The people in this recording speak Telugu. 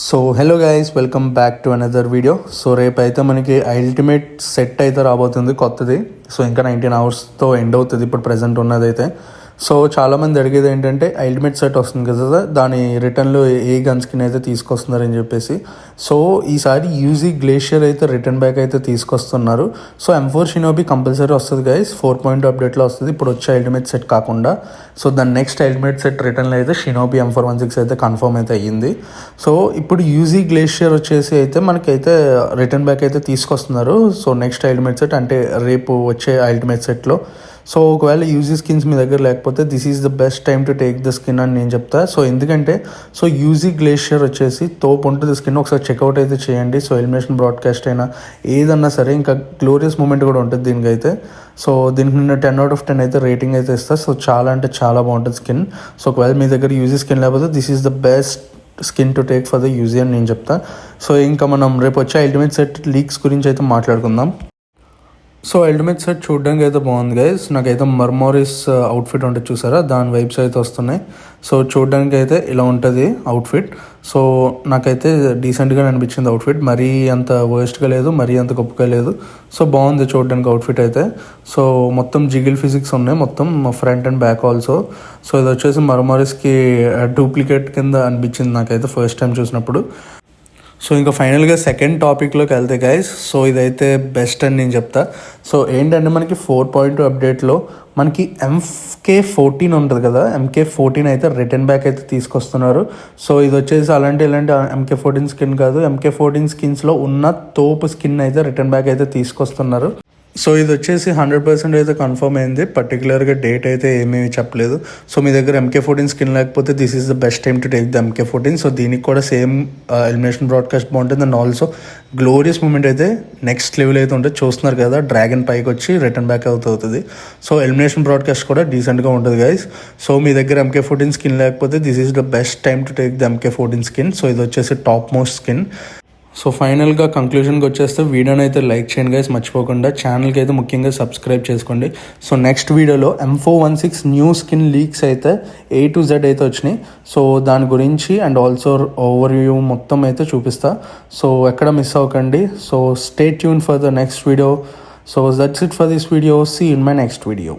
So hello guys welcome back to another video so రేపు అయితే మనకి అల్టిమేట్ సెట్ అయితే రాబోతుంది కొత్తది. సో ఇంకా నైన్టీన్ అవర్స్తో ఎండ్ అవుతుంది ఇప్పుడు ప్రజెంట్ ఉన్నదైతే. సో చాలామంది అడిగేది ఏంటంటే అల్టిమేట్ సెట్ వస్తుంది కదా దాని రిటర్న్లో ఏ గన్ అయితే తీసుకొస్తున్నారని చెప్పేసి. సో ఈసారి యూజీ గ్లేషియర్ అయితే రిటర్న్ బ్యాక్ అయితే తీసుకొస్తున్నారు. So M four Shinobi compulsory వస్తుంది గైస్ ఫోర్ పాయింట్ అప్డేట్లో వస్తుంది. ఇప్పుడు వచ్చే అల్టిమేట్ సెట్ కాకుండా. సో దాని నెక్స్ట్ అల్టిమేట్ సెట్ రిటర్న్లో అయితే Shinobi M four one six అయితే కన్ఫర్మ్ అయితే అయ్యింది. సో ఇప్పుడు యూజీ గ్లేషియర్ వచ్చేసి అయితే మనకైతే రిటర్న్ బ్యాక్ అయితే తీసుకొస్తున్నారు. సో నెక్స్ట్ అల్టిమేట్ సెట్ అంటే రేపు వచ్చే అల్టిమేట్ సెట్లో సో ఒకవేళ యూజీ స్కిన్స్ మీ దగ్గర లేకపోతే this is the best time to take the skin అని నేను చెప్తా. సో ఎందుకంటే సో యూజీ గ్లేషియర్ వచ్చేసి తోపు ఉంటుంది స్కిన్ ఒకసారి చెక్అవుట్ అయితే చేయండి. సో ఎలిమినేషన్ బ్రాడ్కాస్ట్ అయినా ఏదన్నా సరే ఇంకా గ్లోరియస్ మూమెంట్ కూడా ఉంటుంది దీనికైతే. సో దీనికి నేను టెన్ అవుట్ ఆఫ్ టెన్ అయితే రేటింగ్ అయితే ఇస్తా. సో చాలా అంటే చాలా బాగుంటుంది స్కిన్ సో ఒకవేళ మీ దగ్గర యూజీ స్కిన్ లేకపోతే this is the best skin to take for the UG అని నేను చెప్తా. సో ఇంకా మనం రేపు వచ్చే అల్టిమేట్ సెట్ లీక్స్ గురించి అయితే మాట్లాడుకుందాం. సో అల్టిమేట్ సెట్ చూడడానికి అయితే బాగుంది గైస్ నాకైతే మర్మోరిస్ అవుట్ఫిట్ ఉంటుంది చూసారా? దాని వైబ్స్ అయితే వస్తున్నాయి. సో చూడడానికి అయితే ఇలా ఉంటుంది అవుట్ఫిట్ సో నాకైతే డీసెంట్గా అనిపించింది అవుట్ఫిట్ మరీ అంత వర్స్ట్గా లేదు మరీ అంత గొప్పగా లేదు. సో బాగుంది చూడడానికి అవుట్ఫిట్ అయితే. సో మొత్తం జిగిల్ ఫిజిక్స్ ఉన్నాయి. మొత్తం front and back also so ఇది వచ్చేసి మర్మోరిస్కి డూప్లికేట్ uh, కింద అనిపించింది నాకైతే ఫస్ట్ టైం చూసినప్పుడు. సో ఇంకా ఫైనల్గా సెకండ్ టాపిక్లోకి వెళ్తే గైస్ సో ఇదైతే బెస్ట్ అని నేను చెప్తా. సో ఏంటంటే మనకి ఫోర్ పాయింట్ అప్డేట్లో మనకి ఎంకే ఫోర్టీన్ ఉంటుంది కదా ఎంకే ఫోర్టీన్ అయితే రిటర్న్ బ్యాక్ అయితే తీసుకొస్తున్నారు. సో ఇది వచ్చేసి అలాంటి ఇలాంటి ఎంకే ఫోర్టీన్ స్కిన్ కాదు ఎంకే ఫోర్టీన్ స్కిన్స్లో ఉన్న తోపు స్కిన్ అయితే రిటర్న్ బ్యాక్ అయితే తీసుకొస్తున్నారు. సో ఇది వచ్చేసి హండ్రెడ్ పర్సెంట్ అయితే కన్ఫర్మ్ అయింది. పర్టికులర్గా డేట్ అయితే ఏమీ చెప్పలేదు. సో మీ దగ్గర ఎంకే ఫోర్టీన్ స్కిన్ లేకపోతే this is the best time to take the MK fourteen so దీనికి కూడా సేమ్ ఎలిమినేషన్ బ్రాడ్కాస్ట్ బాగుంటుంది. అండ్ ఆల్సో గ్లోరియస్ మూమెంట్ అయితే నెక్స్ట్ లెవెల్ అయితే ఉంటుంది. చూస్తున్నారు కదా డ్రాగన్ పైకి వచ్చి రిటర్న్ బ్యాక్ అవుతుంది. సో ఎలిమినేషన్ బ్రాడ్కాస్ట్ కూడా డీసెంట్గా ఉంటుంది గైస్ సో మీ దగ్గర ఎంకే ఫోర్టీన్ స్కిన్ లేకపోతే this is the best time to take the MK fourteen skin so ఇది వచ్చేసి టాప్ మోస్ట్ స్కిన్ సో ఫైనల్గా కంక్లూషన్కి వచ్చేస్తే వీడియోని అయితే లైక్ చేయండి గైస్ మర్చిపోకుండా. ఛానల్కి అయితే ముఖ్యంగా సబ్స్క్రైబ్ చేసుకోండి. సో నెక్స్ట్ వీడియోలో M four one six new skin leaks అయితే ఏ టు జెడ్ అయితే వచ్చినాయి. సో దాని గురించి అండ్ ఆల్సో ఓవర్ వ్యూ మొత్తం అయితే చూపిస్తా. సో ఎక్కడ మిస్ అవ్వకండి. So stay tuned for the next video so that's it for this video see in my next video